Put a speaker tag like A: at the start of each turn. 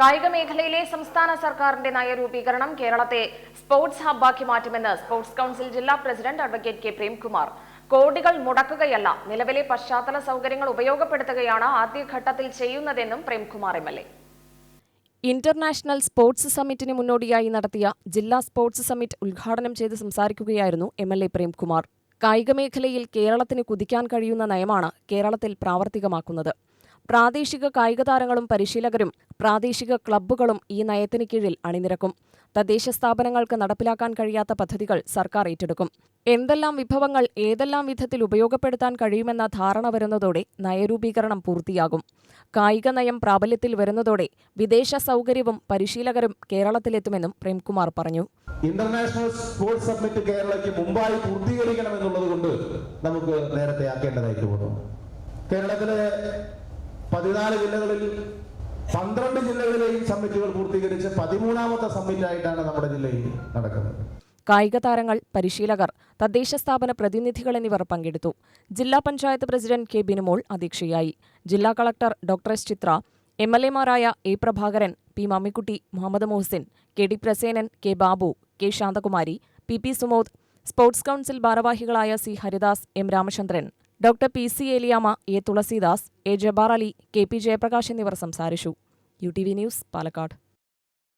A: കായിക മേഖലയിലെ സംസ്ഥാന സർക്കാരിന്റെ നയരൂപീകരണം കേരളത്തെ സ്പോർട്സ് ഹബ്ബാക്കി മാറ്റുമെന്ന് സ്പോർട്സ് കൌൺസിൽ ജില്ലാ പ്രസിഡന്റ് അഡ്വക്കേറ്റ് കെ പ്രേംകുമാർ. കോടികൾ മുടക്കുകയല്ല നിലവിലെ പശ്ചാത്തല സൗകര്യങ്ങൾ ഉപയോഗപ്പെടുത്തുകയാണ് ആദ്യഘട്ടത്തിൽ ചെയ്യുന്നതെന്നും Premkumar M L
B: international sports സമ്മിറ്റിന് മുന്നോടിയായി നടത്തിയ ജില്ലാ സ്പോർട്സ് സമ്മിറ്റ് ഉദ്ഘാടനം ചെയ്ത് സംസാരിക്കുകയായിരുന്നു എം എൽ എ പ്രേംകുമാർ. കായിക മേഖലയിൽ കേരളത്തിന് കുതിക്കാൻ കഴിയുന്ന നയമാണ് കേരളത്തിൽ പ്രാവർത്തികമാക്കുന്നത്. പ്രാദേശിക കായിക താരങ്ങളും പരിശീലകരും പ്രാദേശിക ക്ലബ്ബുകളും ഈ നയത്തിന് കീഴിൽ അണിനിരക്കും. തദ്ദേശ സ്ഥാപനങ്ങൾക്ക് നടപ്പിലാക്കാൻ കഴിയാത്ത പദ്ധതികൾ സർക്കാർ ഏറ്റെടുക്കും. എന്തെല്ലാം വിഭവങ്ങൾ ഏതെല്ലാം വിധത്തിൽ ഉപയോഗപ്പെടുത്താൻ കഴിയുമെന്ന ധാരണ വരുന്നതോടെ നയരൂപീകരണം പൂർത്തിയാകും. കായിക നയം പ്രാബല്യത്തിൽ വരുന്നതോടെ വിദേശ സൗകര്യവും പരിശീലകരും കേരളത്തിലെത്തുമെന്നും പ്രേംകുമാർ പറഞ്ഞു.
C: ഇന്റർനാഷണൽ സ്പോർട്സ് സബ്മിറ്റ് കേരളയ്ക്ക് മുമ്പായി പൂർത്തീകരിക്കണം എന്നുള്ളത് കൊണ്ട് നമുക്ക് നേരത്തെ ആക്കേണ്ടതായിട്ട് കേരളത്തിലെ പതിനാല് ജില്ലകളിൽ പന്ത്രണ്ട് ജില്ലകളിലെയും സമ്മിറ്റുകൾ പൂർത്തീകരിച്ച് പതിമൂന്നാമത്തെ സമ്മിറ്റായിട്ടാണ് നമ്മുടെ ജില്ലയിൽ നടക്കുന്നത്.
B: കായിക താരങ്ങൾ പരിശീലകർ തദ്ദേശ സ്ഥാപന പ്രതിനിധികൾ എന്നിവർ പങ്കെടുത്തു. ജില്ലാ പഞ്ചായത്ത് പ്രസിഡന്റ് കെ ബിനുമോൾ അധ്യക്ഷയായി. ജില്ലാ collector doctor S Chitra M L എമാരായ A Prabhakaran P Mammikutty Muhammad Muhsin K D Prasenan K Babu K Santhakumari P P Sumod sports council ഭാരവാഹികളായ C Haridas M Ramachandran doctor P C Eliyama A Thulasidas A Jabbar Ali K P Jayaprakash എന്നിവർ സംസാരിച്ചു. U T V news Palakkad.